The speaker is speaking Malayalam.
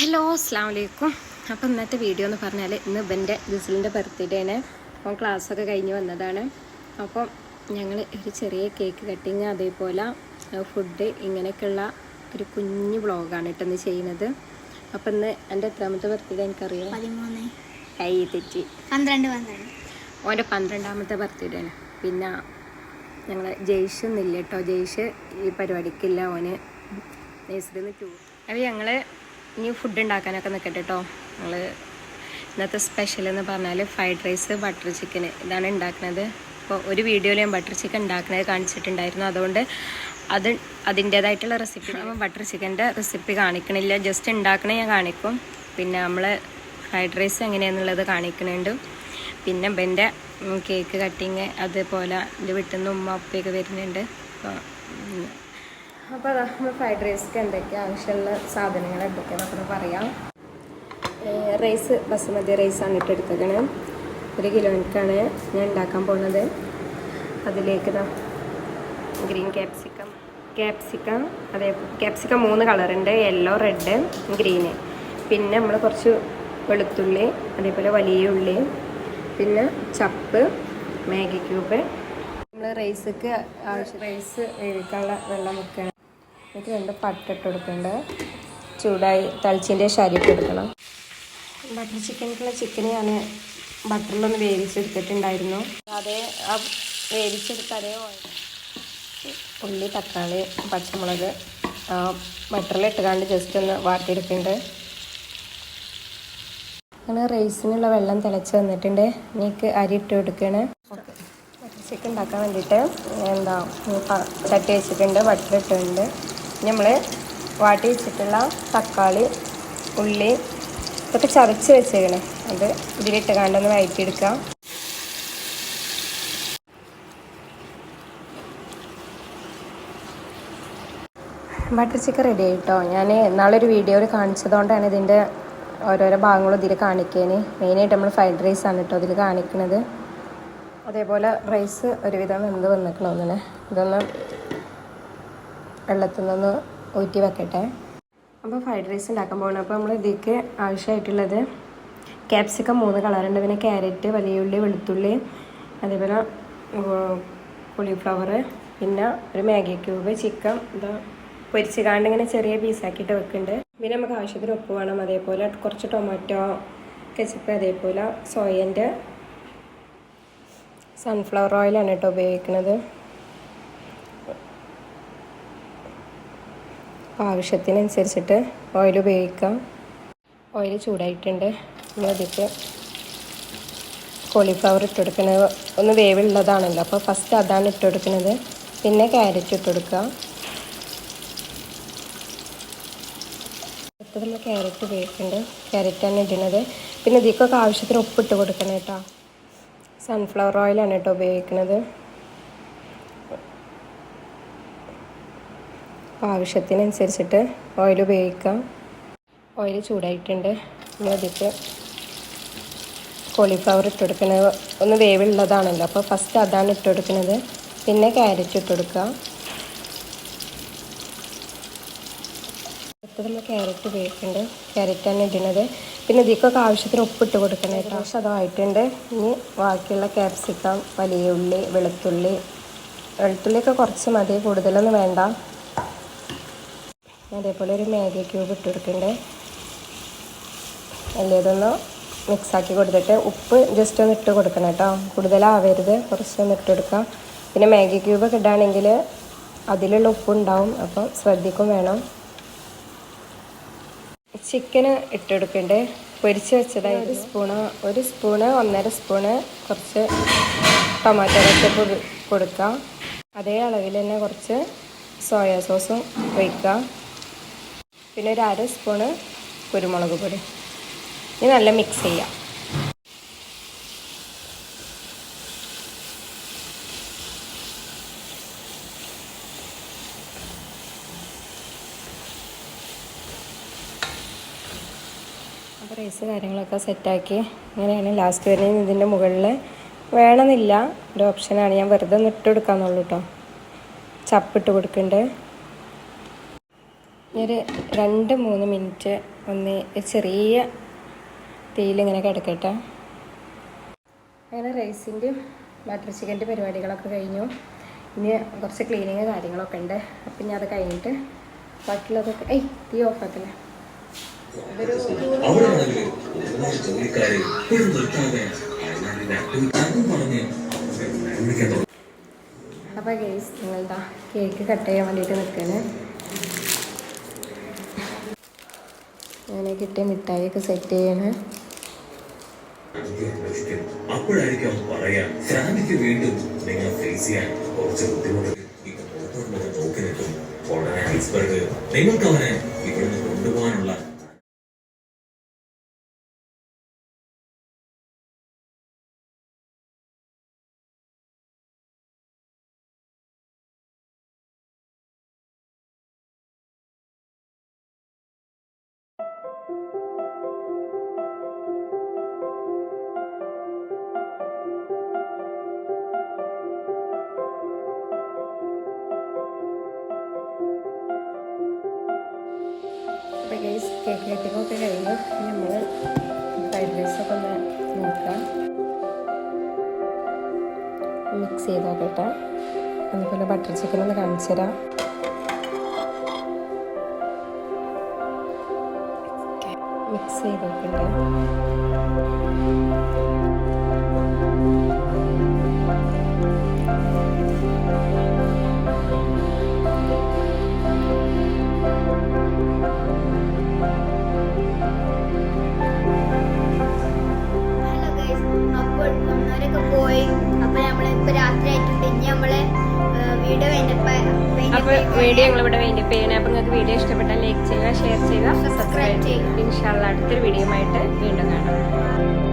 ഹലോ അസ്സാം വലൈക്കും അപ്പോൾ ഇന്നത്തെ വീഡിയോ എന്ന് പറഞ്ഞാൽ ഇന്ന് ഇവന്റെ ഗസലിന്റെ ബർത്ത്ഡേ ആണ്. അപ്പോൾ ക്ലാസ്സൊക്കെ കഴിഞ്ഞ് വന്നതാണ്. അപ്പോൾ ഞങ്ങൾ ഒരു ചെറിയ കേക്ക് കട്ടിങ് അതേപോലെ ഫുഡ് ഇങ്ങനെയൊക്കെയുള്ള ഒരു കുഞ്ഞ് വ്ളോഗാണ് കേട്ടോ ഇന്ന് ചെയ്യുന്നത്. അപ്പം ഇന്ന് എന്റെ എത്രാമത്തെ ബർത്ത്ഡേ എനിക്കറിയാം? പതിമൂന്ന്. കൈ തെറ്റി. പന്ത്രണ്ട് പന്ത്രണ്ട്. ഓന്റെ പന്ത്രണ്ടാമത്തെ ബർത്ത്ഡേ ആണ് പിന്നെ ഞങ്ങൾ ജയ്ഷ് ഒന്നുമില്ല കേട്ടോ. ജയ്ഷ് ഈ പരിപാടിക്കില്ല. ഓന് നേഴ്സറിന്ന് ടൂ ടൂർ അപ്പോൾ ഞങ്ങൾ ഇനി ഫുഡ് ഉണ്ടാക്കാനൊക്കെ നിൽക്കട്ടെ കേട്ടോ ഞങ്ങൾ ഇന്നത്തെ സ്പെഷ്യൽ എന്ന് പറഞ്ഞാൽ ഫ്രൈഡ് റൈസ് ബട്ടർ ചിക്കൻ ഇതാണ് ഉണ്ടാക്കുന്നത് അപ്പോൾ ഒരു വീഡിയോയിൽ ഞാൻ ബട്ടർ ചിക്കൻ ഉണ്ടാക്കുന്നത് കാണിച്ചിട്ടുണ്ടായിരുന്നു. അതുകൊണ്ട് അത് അതിന്റേതായിട്ടുള്ള റെസിപ്പി ബട്ടർ ചിക്കന്റെ റെസിപ്പി കാണിക്കണില്ല. ജസ്റ്റ് ഉണ്ടാക്കണേ ഞാൻ കാണിക്കും. പിന്നെ നമ്മൾ ഫ്രൈഡ് റൈസ് എങ്ങനെയാണെന്നുള്ളത് കാണിക്കുന്നുണ്ട് പിന്നെ എന്റെ കേക്ക് കട്ടിങ് അതുപോലെ എന്റെ വീട്ടിൽ നിന്ന് ഉമ്മ ഉപ്പയൊക്കെ വരുന്നുണ്ട്. അപ്പോൾ. അപ്പോൾ നമ്മൾ ഫ്രൈഡ് റൈസ്ക്ക് എന്തൊക്കെ ആവശ്യമുള്ള സാധനങ്ങൾ എന്തൊക്കെയാണെന്ന് നമുക്ക് പറയാം. റൈസ് ബസുമതി റൈസാണ് ഇട്ട് എടുത്തേക്കണ്. ഒരു കിലോയ്ക്കാണ് ഞാൻ ഉണ്ടാക്കാൻ പോകുന്നത്. അതിലേക്ക് ഗ്രീൻ ക്യാപ്സിക്കം ക്യാപ്സിക്കം അതേ ക്യാപ്സിക്കം മൂന്ന് കളറുണ്ട് യെല്ലോ റെഡ് ഗ്രീന് പിന്നെ നമ്മൾ കുറച്ച് വെളുത്തുള്ളി അതേപോലെ വലിയ ഉള്ളി പിന്നെ ചപ്പ് മാഗി ക്യൂബ്. നമ്മൾ റൈസക്ക് റൈസ് വേവിക്കാനുള്ള വെള്ളം വെക്കണം. എന്നിട്ട് രണ്ട് പട്ടിട്ട് കൊടുക്കുന്നുണ്ട്. ചൂടായി തളിച്ചിന്റെ ശരീരം എടുക്കണം ബട്ടർ ചിക്കനുള്ള ചിക്കന് ഞാൻ ബട്ടറിലൊന്ന് വേവിച്ചെടുത്തിട്ടുണ്ടായിരുന്നു. അതേ ആ വേവിച്ചെടുത്ത അതേ ഉള്ളി തക്കാളി പച്ചമുളക് ആ ബട്ടറിൽ ഇട്ടുകാണ്ട് ജസ്റ്റ് ഒന്ന് വാട്ടിയെടുക്കുന്നുണ്ട്. അങ്ങനെ റൈസിനുള്ള വെള്ളം തിളച്ച് വന്നിട്ടുണ്ട്. എനിക്ക് അരി ഇട്ട് കൊടുക്കുകയാണ് ചിക്കൻ ഉണ്ടാക്കാൻ വേണ്ടിയിട്ട് എന്താ ചട്ടി വെച്ചിട്ടുണ്ട് ബട്ടർ ഇട്ടിട്ടുണ്ട്. നമ്മൾ വാട്ടി വെച്ചിട്ടുള്ള തക്കാളി ഉള്ളി ഇതൊക്കെ ചതച്ച് വെച്ചേക്കണേ. അത് ഇതിലിട്ട് കണ്ടൊന്ന് വഴറ്റിയെടുക്കാം ബട്ടർ ചിക്കൻ റെഡി ആയിട്ടോ? ഞാൻ നാളെ ഒരു വീഡിയോയിൽ കാണിച്ചതുകൊണ്ടാണ് ഇതിന്റെ ഓരോരോ ഭാഗങ്ങളും ഇതിൽ കാണിക്കാൻ മെയിനായിട്ട് നമ്മൾ ഫ്രൈഡ് റൈസ് ആണ് കേട്ടോ ഇതിൽ കാണിക്കുന്നത് അതേപോലെ റൈസ് ഒരുവിധം വെന്ത് വന്നിക്കണമെന്നെ ഇതൊന്ന് വെള്ളത്തിൽ നിന്ന് ഊറ്റി വെക്കട്ടെ. അപ്പോൾ ഫ്രൈഡ് റൈസ് ഉണ്ടാക്കാൻ പോകണം അപ്പോൾ നമ്മൾ ഇതിലേക്ക് ആവശ്യമായിട്ടുള്ളത് ക്യാപ്സിക്കം മൂന്ന് കളറുണ്ട് പിന്നെ ക്യാരറ്റ് വലിയ ഉള്ളി വെളുത്തുള്ളി അതേപോലെ കോളിഫ്ലവർ പിന്നെ ഒരു മാഗി ക്യൂബ് ചിക്കൻ ഇതാ പൊരിച്ച് കാണ്ട് ഇങ്ങനെ ചെറിയ പീസാക്കിയിട്ട് വെക്കുന്നുണ്ട് പിന്നെ നമുക്ക് ആവശ്യത്തിന് ഉപ്പ് വേണം. അതേപോലെ കുറച്ച് ടൊമാറ്റോ കെച്ചപ്പ് അതേപോലെ സോയന്റെ സൺഫ്ലവർ ഓയിലാണ് കേട്ടോ ഉപയോഗിക്കുന്നത്. ആവശ്യത്തിനനുസരിച്ചിട്ട് ഓയിൽ ഉപയോഗിക്കാം. ഓയിൽ ചൂടായിട്ടുണ്ട്. ഇനി അതിലേക്ക് കോളിഫ്ലവർ ഇട്ടുകൊടുക്കുന്നത് ഒന്ന് വേവുള്ളതാണല്ലോ. അപ്പോൾ ഫസ്റ്റ് അതാണ് ഇട്ടുകൊടുക്കുന്നത് പിന്നെ ക്യാരറ്റ് ഇട്ടുകൊടുക്കുക അടുത്തത് നമ്മൾ ക്യാരറ്റ് ഉപയോഗിക്കുന്നുണ്ട്. ക്യാരറ്റാണ് ഇടുന്നത്. പിന്നെ ഇതിക്കൊക്കെ ആവശ്യത്തിന് ഉപ്പിട്ട് കൊടുക്കണം കേട്ടോ. സൺഫ്ലവർ ഓയിലാണ് കേട്ടോ ഉപയോഗിക്കുന്നത്. അപ്പോൾ ആവശ്യത്തിനനുസരിച്ചിട്ട് ഓയിൽ ഉപയോഗിക്കാം. ഓയിൽ ചൂടായിട്ടുണ്ട്. ഇനി അതിലേക്ക് കോളിഫ്ലവർ ഇട്ട് കൊടുക്കുന്നത് ഒന്ന് വേവുള്ളതാണല്ലോ. അപ്പോൾ ഫസ്റ്റ് അതാണ് ഇട്ട് കൊടുക്കുന്നത്. പിന്നെ ക്യാരറ്റ് ഇട്ട് കൊടുക്കുക. അടുത്തത് നമ്മൾ ക്യാരറ്റ് ഉപയോഗിക്കുന്നുണ്ട്. ക്യാരറ്റാണ് ഇടുന്നത്. പിന്നെ ഇതിക്കൊക്കെ ആവശ്യത്തിന് ഉപ്പിട്ട് കൊടുക്കണം പക്ഷെ അതായിട്ടുണ്ട് ഇനി ബാക്കിയുള്ള ക്യാപ്സിക്കം വലിയ ഉള്ളി വെളുത്തുള്ളി വെളുത്തുള്ളിയൊക്കെ കുറച്ച് മതി. കൂടുതലൊന്നും വേണ്ട. അതേപോലെ ഒരു മാഗി ക്യൂബ് ഇട്ട് കൊടുക്കണ്ടേ. അല്ലേതൊന്ന് മിക്സാക്കി കൊടുത്തിട്ട് ഉപ്പ് ജസ്റ്റ് ഒന്ന് ഇട്ട് കൊടുക്കണം കേട്ടോ. കൂടുതലാവരുത് കുറച്ചൊന്ന് ഇട്ട് കൊടുക്കാം. പിന്നെ മാഗി ക്യൂബൊക്കെ ഇടുകയാണെങ്കിൽ അതിലുള്ള ഉപ്പുണ്ടാവും അപ്പോൾ ശ്രദ്ധിക്കും വേണം. ചിക്കന് ഇട്ടെടുക്കണ്ട് പൊരിച്ച് വെച്ചതായി ഒരു സ്പൂണ് ഒരു സ്പൂണ് ഒന്നര സ്പൂണ് കുറച്ച് ടൊമാറ്റോ കെച്ചപ്പ് കൊടുക്കുക അതേ അളവിൽ തന്നെ കുറച്ച് സോയാ സോസും ഒഴിക്കുക പിന്നെ ഒരു അര സ്പൂണ് കുരുമുളക് പൊടി. ഇനി നല്ല മിക്സ് ചെയ്യാം. റൈസ് കാര്യങ്ങളൊക്കെ സെറ്റാക്കി ഇങ്ങനെയാണ് ലാസ്റ്റ് വരെ ഇതിന്റെ മുകളിൽ വേണമെന്നില്ല. ഒരു ഓപ്ഷനാണ് ഞാൻ വെറുതെ ഒന്ന് ഇട്ട് കേട്ടോ ചപ്പിട്ട് കൊടുക്കുന്നുണ്ട് ഒരു രണ്ട് മൂന്ന് മിനിറ്റ് ഒന്ന് ചെറിയ തീയിലിങ്ങനെ കിടക്കട്ടെ. അങ്ങനെ റൈസിന്റെയും ബട്ടർ ചിക്കന്റെ പരിപാടികളൊക്കെ കഴിഞ്ഞു. ഇനി കുറച്ച് ക്ലീനിങ് കാര്യങ്ങളൊക്കെ ഉണ്ട്. അപ്പം ഇനി അത് കഴിഞ്ഞിട്ട് ബാക്കിയുള്ളതൊക്കെ ഏയ് തീ ഓഫാക്കല്ലേ. അപ്പോൾ ഗേസ് നിങ്ങളുടെ കേക്ക് കട്ട് ചെയ്യാൻ വേണ്ടിയിട്ട് നിൽക്കുകയാണ് ഞാൻ കിട്ടിയ മിഠായിയൊക്കെ സെറ്റ് ചെയ്യണേ. അപ്പോഴായിരിക്കും പറയാ ശാന്തിക്ക് വീണ്ടും നിങ്ങളെ ഫേസ് ചെയ്യാൻ കുറച്ച് ബുദ്ധിമുട്ട്. നോക്കി നിൽക്കും ഉടനെ ഐസ്ബർഗ് നിങ്ങൾക്ക് അവനെ ഇവിടുന്ന് കൊണ്ടുപോകാനുള്ള ചെയ്ത് നോക്കട്ടെ അതുപോലെ ബട്ടർ ചിക്കൻ ഒന്ന് കാണിച്ചു തരാം. മിക്സ് ചെയ്ത് നോക്കണ്ടേ അപ്പോൾ വീഡിയോ ഞങ്ങളിവിടെ വേണ്ടി പേന അപ്പൊ നിങ്ങൾക്ക് വീഡിയോ ഇഷ്ടപ്പെട്ടാൽ ലൈക്ക് ചെയ്യുക ഷെയർ ചെയ്യുക സബ്സ്ക്രൈബ് ചെയ്യുക. ഇൻഷാല്ല അടുത്തൊരു വീഡിയോ ആയിട്ട് വീണ്ടും കാണാം